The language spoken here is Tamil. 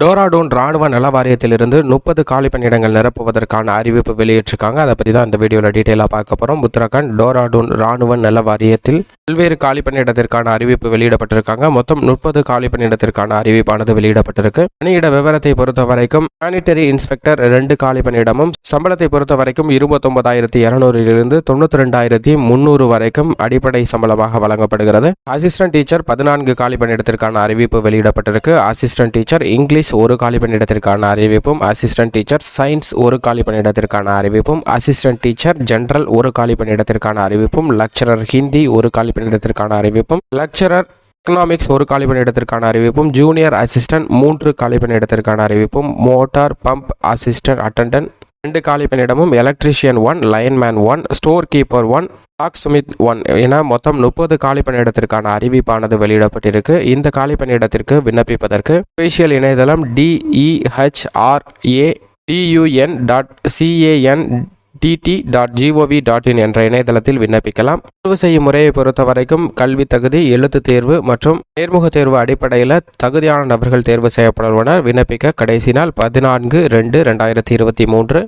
டோராடோன் ராணுவ நல வாரியத்திலிருந்து முப்பது காலி பணியிடங்கள் நிரப்புவதற்கான அறிவிப்பு வெளியிட்டிருக்காங்க. அதை பற்றி தான் இந்த வீடியோவில் டீட்டெயிலாக பார்க்க போகிறோம் உத்தரகாண்ட் டோராடோன் ராணுவ நல வாரியத்தில் பல்வேறு காலி பணியிடத்திற்கான அறிவிப்பு வெளியிடப்பட்டிருக்காங்க. மொத்தம் முப்பது காலி பணியிடத்திற்கான அறிவிப்பானது வெளியிடப்பட்டிருக்கு. பணியிட விவரத்தை பொறுத்த வரைக்கும் சானிட்டரி இன்ஸ்பெக்டர் ரெண்டு காலி பணியிடமும் சம்பளத்தை பொறுத்த வரைக்கும் இருபத்தொன்பதாயிரத்தி இருநூறிலிருந்து தொண்ணூத்தி ரெண்டாயிரத்தி முந்நூறு வரைக்கும் அடிப்படை சம்பளமாக வழங்கப்படுகிறது. அசிஸ்டன்ட் டீச்சர் பதினான்கு காலி பணியிடத்திற்கான அறிவிப்பு வெளியிடப்பட்டிருக்கு. அசிஸ்டன்ட் டீச்சர் இங்கிலீஷ் ஒரு காலி பணியிடத்திற்கான அறிவிப்பும் அசிஸ்டன்ட் டீச்சர் சயின்ஸ் ஒரு காலி பணியிடத்திற்கான அறிவிப்பும் அசிஸ்டன்ட் டீச்சர் ஜென்ரல் ஒரு காலி பணியிடத்திற்கான அறிவிப்பும் லெக்சரர் ஹிந்தி ஒரு காலி பணியிடத்திற்கான அறிவிப்பும் லெக்சரர் எக்கனாமிக்ஸ் ஒரு காலி பணியிடத்திற்கான அறிவிப்பும் ஜூனியர் அசிஸ்டன்ட் மூன்று காலி பணியிடத்திற்கான அறிவிப்பும் மோட்டார் பம்ப் அசிஸ்டன்ட் அட்டண்டன்ட் ரெண்டு காலி பணியிடமும் electrician one lineman one store keeper one blacksmith one என மொத்தம் முப்பது காலி பணியிடத்திற்கான அறிவிப்பானது வெளியிடப்பட்டிருக்கு. இந்த காலி பணியிடத்திற்கு விண்ணப்பிப்பதற்கு ஸ்பேஷியல் இணையதளம் D E H R A D U N dot C A N T T dot G O V dot in என்ற இணையதளத்தில் விண்ணப்பிக்கலாம். தேர்வு செய்யும் முறையை பொறுத்த வரைக்கும் கல்வி தகுதி எழுத்து தேர்வு மற்றும் நேர்முக தேர்வு அடிப்படையில் தகுதியான நபர்கள் தேர்வு செய்யப்படுவனர் விண்ணப்பிக்க கடைசி நாள் பதினான்கு ரெண்டு ரெண்டாயிரத்தி இருபத்தி மூன்று.